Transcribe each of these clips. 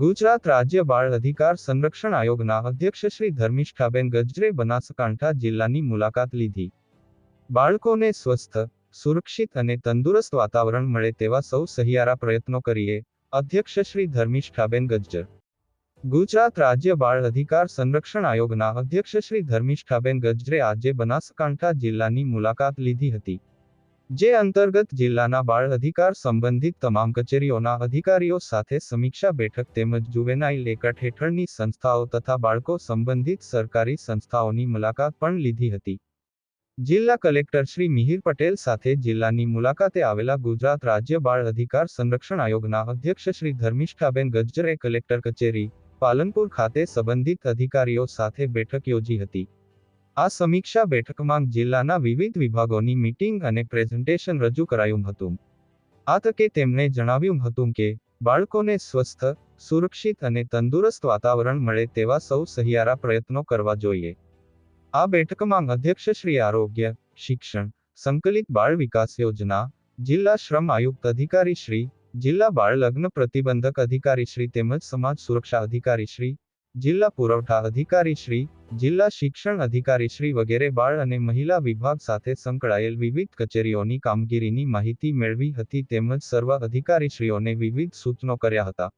ગુજરાત રાજ્ય બાળ અધિકાર સંરક્ષણ આયોગના અધ્યક્ષ શ્રી ધર્મિષ્ઠાબેન ગજરે બનાસકાંઠા જિલ્લાની મુલાકાત લીધી. બાળકોને સ્વસ્થ, સુરક્ષિત અને તંદુરસ્ત વાતાવરણ મળે તેવા સૌ સહિયારા પ્રયત્નો કરીએ, અધ્યક્ષ શ્રી ધર્મિષ્ઠાબેન ગજ્જર. ગુજરાત રાજ્ય બાળ અધિકાર સંરક્ષણ આયોગના અધ્યક્ષ શ્રી ધર્મિષ્ઠાબેન ગજરે આજે બનાસકાંઠા જિલ્લાની મુલાકાત લીધી હતી. જે અંતર્ગત જિલ્લાના બાળ અધિકાર સંબંધિત તમામ કચેરીઓના અધિકારીઓ સાથે સમીક્ષા બેઠક તેમજ જુવેનાઇલ એકટ હેઠળની સંસ્થાઓ તથા બાળકો સંબંધિત સરકારી સંસ્થાઓની મુલાકાત પણ લીધી હતી. જિલ્લા કલેક્ટર શ્રી મિહિર પટેલ સાથે જિલ્લાની મુલાકાતે આવેલા ગુજરાત રાજ્ય બાળ અધિકાર સંરક્ષણ આયોગના અધ્યક્ષ શ્રી ધર્મિષ્ઠાબેન ગજ્જરે કલેક્ટર કચેરી પાલનપુર ખાતે સંબંધિત અધિકારીઓ સાથે બેઠક યોજી હતી. આ સમીક્ષા બેઠકમાં જિલ્લાના વિવિધ વિભાગોની મીટિંગ અને પ્રેઝન્ટેશન રજૂ કરાયું હતું. આ તકે તેમણે જણાવ્યું હતું કે, બાળકોને સ્વસ્થ, સુરક્ષિત અને તંદુરસ્ત વાતાવરણ મળે તેવા સૌ સહિયારા પ્રયત્નો કરવા જોઈએ. આ બેઠકમાં અધ્યક્ષશ્રી આરોગ્ય, શિક્ષણ, સંકલિત બાળ વિકાસ યોજના, જિલ્લા શ્રમ આયુક્ત અધિકારી શ્રી, જિલ્લા બાળ લગ્ન પ્રતિબંધક અધિકારી શ્રી તેમજ સમાજ સુરક્ષા અધિકારી શ્રી જિલ્લા પુરવઠા અધિકારી શ્રી, જિલ્લા શિક્ષણ અધિકારી શ્રી વગેરે બાળ અને મહિલા વિભાગ સાથે સંકળાયેલ વિવિધ કચેરીઓની કામગીરીની માહિતી મેળવી હતી તેમજ સર્વ અધિકારીશ્રીઓને વિવિધ સૂચનો કર્યા હતા.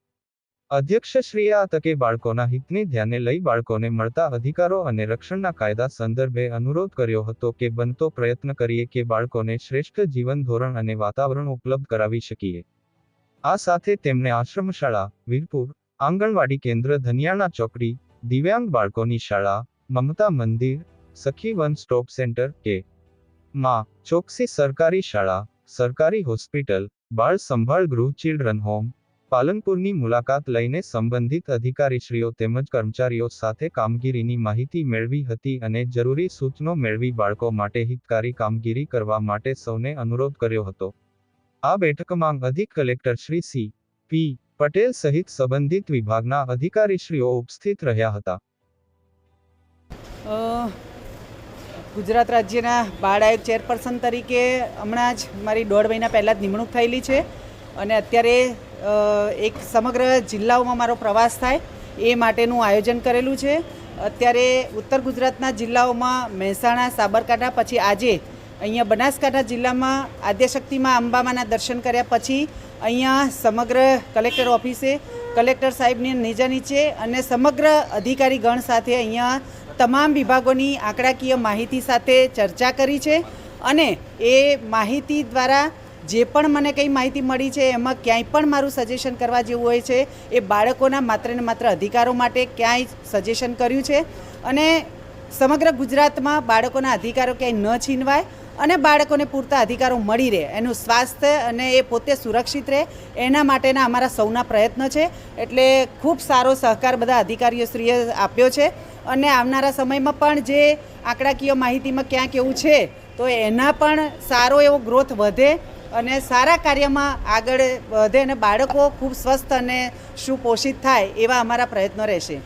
અધ્યક્ષશ્રીએ આ તકે બાળકોના હિતને ધ્યાને લઈ બાળકોને મળતા અધિકારો અને રક્ષણના કાયદા સંદર્ભે અનુરોધ કર્યો હતો કે બનતો પ્રયત્ન કરીએ કે બાળકોને શ્રેષ્ઠ જીવન ધોરણ અને વાતાવરણ ઉપલબ્ધ કરાવી શકીએ. આ સાથે તેમણે આશ્રમશાળા, વીરપુર આંગણવાડી કેન્દ્ર ધનિયાણા ચોકડી, દિવ્યાંગ બાળકોની શાળા, મમતા મંદિર, સખી વન સ્ટોપ સેન્ટર કે. માં, ચોકસી સરકારી શાળા, સરકારી હોસ્પિટલ, બાળ સંભાળ ગૃહ, ચિલ્ડ્રન હોમ, પાલનપુરની મુલાકાત લઈને સંબંધિત અધિકારીશ્રીઓ તેમજ કર્મચારીઓ સાથે કામગીરીની માહિતી મેળવી હતી અને જરૂરી સૂચનો મેળવી બાળકો માટે હિતકારી કામગીરી કરવા માટે સૌને અનુરોધ કર્યો હતો. આ બેઠકમાં અધિક collector Shri C. P. Patel સહિત સંબંધિત વિભાગના અધિકારીશ્રીઓ ઉપસ્થિત રહ્યા હતા. ગુજરાત રાજ્યના બાળ આયોગ ચેરપર્સન તરીકે હમણાં જ મારી દોઢ મહિના પહેલાં જ નિમણૂક થયેલી છે અને અત્યારે એક સમગ્ર જિલ્લાઓમાં મારો પ્રવાસ થાય એ માટેનું આયોજન કરેલું છે. અત્યારે ઉત્તર ગુજરાતના જિલ્લાઓમાં મહેસાણા, સાબરકાંઠા, પછી આજે અહીંયા બનાસકાંઠા જિલ્લામાં આદ્યશક્તિમાં અંબામાના દર્શન કર્યા પછી અહીંયા સમગ્ર કલેક્ટર ઓફિસે, કલેક્ટર સાહેબની નીચે નીચે અને સમગ્ર અધિકારી ગણ સાથે અહીંયા તમામ વિભાગોની આંકડાકીય માહિતી સાથે ચર્ચા કરી છે અને એ માહિતી દ્વારા જે પણ મને કંઈ માહિતી મળી છે એમાં ક્યાંય પણ મારું સજેશન કરવા જેવું હોય છે, એ બાળકોના માત્ર ને માત્ર અધિકારો માટે ક્યાંય સજેશન કર્યું છે. અને સમગ્ર ગુજરાતમાં બાળકોના અધિકારો ક્યાંય ન છીનવાય અને બાળકોને પૂરતા અધિકારો મળી રહે. એનું સ્વાસ્થ્ય અને એ પોતે સુરક્ષિત રહે, એના માટેના અમારા સૌના પ્રયત્નો છે. એટલે ખૂબ સારો સહકાર બધા અધિકારીઓશ્રીએ આપ્યો છે. અને આવનારા સમયમાં પણ જે આંકડાકીય માહિતીમાં ક્યાંક એવું છે, તો એના પણ સારો એવો ગ્રોથ વધે અને સારા કાર્યમાં આગળ વધે અને બાળકો ખૂબ સ્વસ્થ અને સુપોષિત થાય એવા અમારા પ્રયત્નો રહેશે.